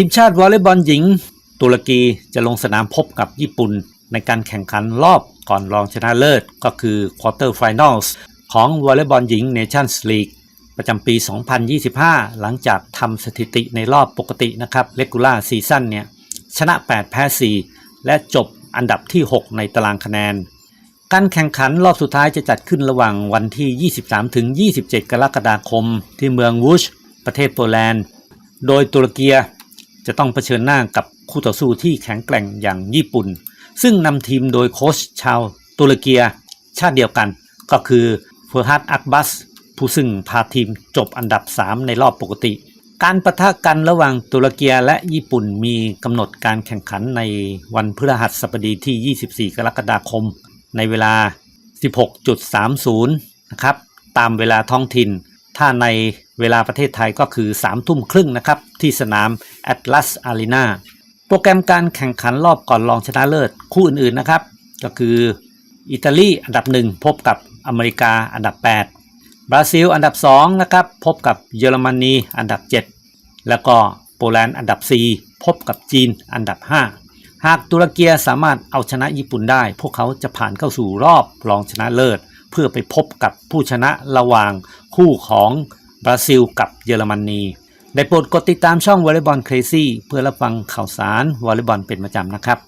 ทีมชาติวอลเลย์บอลหญิง ตุรกีจะลงสนามพบกับญี่ปุ่น ในการแข่งขันรอบก่อนรองชนะเลิศ ก็คือควอเตอร์ไฟแนลส์ของวอลเลย์บอลหญิงเนชั่นส์ลีกประจำปี 2025 หลังจากทำสถิติในรอบปกตินะครับเลกูล่าซีซั่นเนี่ยชนะ 8 แพ้ 4 และจบอันดับที่ 6 ในตารางคะแนน การแข่งขันรอบสุดท้ายจะจัดขึ้นระหว่างวันที่ 23 ถึง 27 กรกฎาคม ที่เมืองวูช ประเทศโปแลนด์ โดยตุรกี จะต้องเผชิญหน้ากับคู่ต่อสู้ที่แข็งแกร่งอย่างญี่ปุ่น ซึ่งนำทีมโดยโค้ชชาวตุรกีชาติเดียวกัน ก็คือเฟอร์ฮัตอักบัสผู้ซึ่งพาทีมจบอันดับ 3 ในรอบปกติ การประทะกันระหว่างตุรกีและญี่ปุ่นมีกำหนดการแข่งขันในวันพฤหัสบดีที่ 24 กรกฎาคม ในเวลา 16.30นะครับตามเวลาท้องถิ่น ถ้าในเวลาประเทศไทยก็คือ3ทุ่มครึ่งนะครับที่สนาม Atlas Arena โปรแกรมการแข่งขันรอบก่อนรองชนะเลิศคู่อื่นๆนะครับ ก็คืออิตาลีอันดับ 1 พบกับอเมริกาอันดับ 8 บราซิลอันดับ2นะครับพบกับเยอรมนีอันดับ 7 แล้วก็โปแลนด์อันดับ 4 พบกับจีนอันดับ 5 หากตุรกีสามารถเอาชนะญี่ปุ่นได้ พวกเขาจะผ่านเข้าสู่รอบรองชนะเลิศ เพื่อไปพบกับผู้ชนะระหว่างคู่ของบราซิลกับเยอรมนีได้โปรดกดติดตามช่องวอลเลย์บอลเครซี่เพื่อรับฟังข่าวสารวอลเลย์บอลเป็นประจำนะครับ